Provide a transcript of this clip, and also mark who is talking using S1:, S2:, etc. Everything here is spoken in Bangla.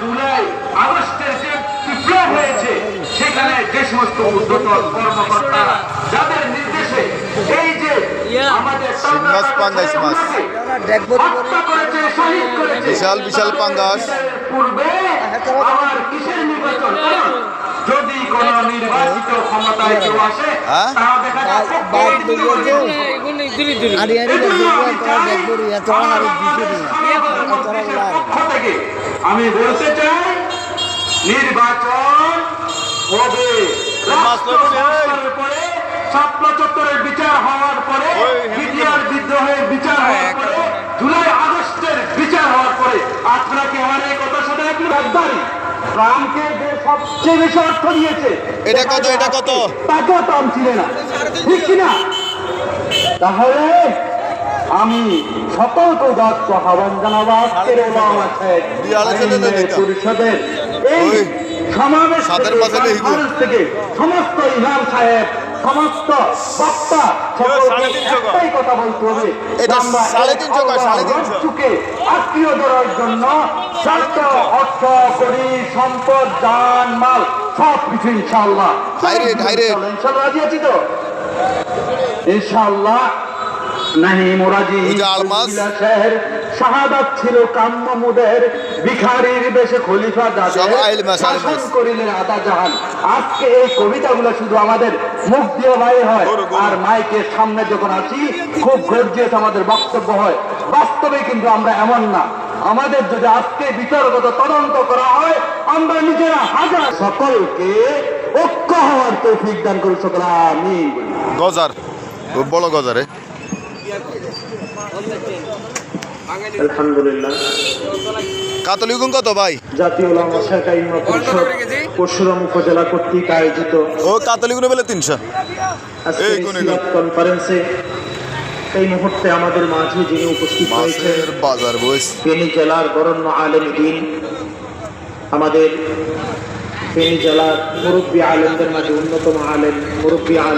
S1: জুলাই আগস্টের যে বিপ্লব হয়েছে সেখানে যে সমস্ত উদ্যতন কর্মকর্তা যাদের নির্দেশে এই যে আমাদের
S2: মাছ, পাঙ্গাস মাছ।
S1: হত্যা করেছে শহীদ করেছে
S2: বিশাল বিশাল পাঙ্গাস।
S1: পূর্বে আমার কিসের নির্বাচন আমি বলতে চাই নির্বাচন হবে। ছাত্র চত্বরের বিচার হওয়ার পরে বিটিআর বিদ্রোহের বিচার হওয়ার পরে জুলাই আগস্টের বিচার হওয়ার পরে আপনারা কি আমার এই কথার সাথে একটু ট্রাম্পকে যে সবচেয়ে বেশি অর্থ দিয়েছে
S2: এটা কত, এটা কত?
S1: তাকেও ট্রাম্প ছিল না ঠিক কিনা তাহলে আমি সকলকে দত্ত আহ্বান জানাব আজকের। পরিষদের এই সমাবেশ। থেকে সমস্ত ইমাম সাহেব সমস্ত বক্তা একটাই কথা বলতে হবে। চুকে আত্মীয় ধরার জন্য স্বার্থ অর্থ করি সম্পদ দান মাল সব কিছু ইনশাল্লাহ. ইনশাল্লাহ রাজি আছি তো? ইনশাল্লাহ নাহি মোরাজি
S2: ওই যে আলমাস।
S1: শহর শাহাদাত ছিল কাম্য মুদের ভিখারির বেশে খলিফা যাদের
S2: আইলমাস, আইলমাস।
S1: শাসন করিলেন আদা জাহান আজকে এই কবিতাগুলো শুধু আমাদের মুখ দিয়ে বাই হয়
S2: গরু, গরু।
S1: আর মাইকের সামনে যখন আসি খুব গর্জিয়াস আমাদের বক্তব্য হয় বাস্তবে কিন্তু আমরা এমন না আমাদের যদি আজকে বিতর্কত তদন্ত করা হয় আমরা নিজেরা হাজার সকলকে ঐক্য হওয়ার তৌফিক দান করি সকল আমি
S2: গজার বড় গজারে
S1: আলহামদুলিল্লাহ।
S2: কাতলি কত ভাই?
S1: জাতীয় ওলামা শাখা ইমাম পরিষদ পরশুরাম উপজেলা কর্তৃক আয়োজিত
S2: ও কাতলি বলে তিনশো।
S1: কনফারেন্সে এই মুহূর্তে আমাদের মাঝে যিনি উপস্থিত হয়েছেন
S2: বাজার বইস।
S1: ফেনী জেলার বরণ্য আলেম দিন। আমাদের ফেনী জেলার মুরব্বী আলেমদের মাঝে অন্যতম আলেম মুরব্বী আলেম।